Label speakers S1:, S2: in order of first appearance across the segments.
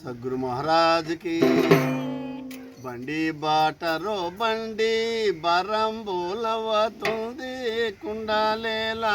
S1: సద్గురు మహారాజుకి. బండి బాటరో బండి బరంబులవతుంది కుండాలేలా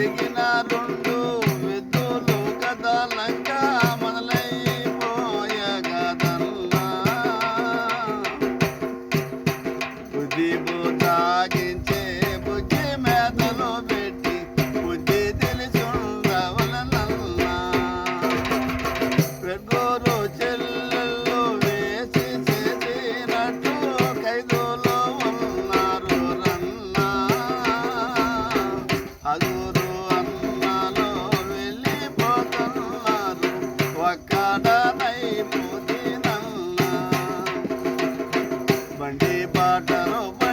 S1: ఎదిగిన దుండు padaro ba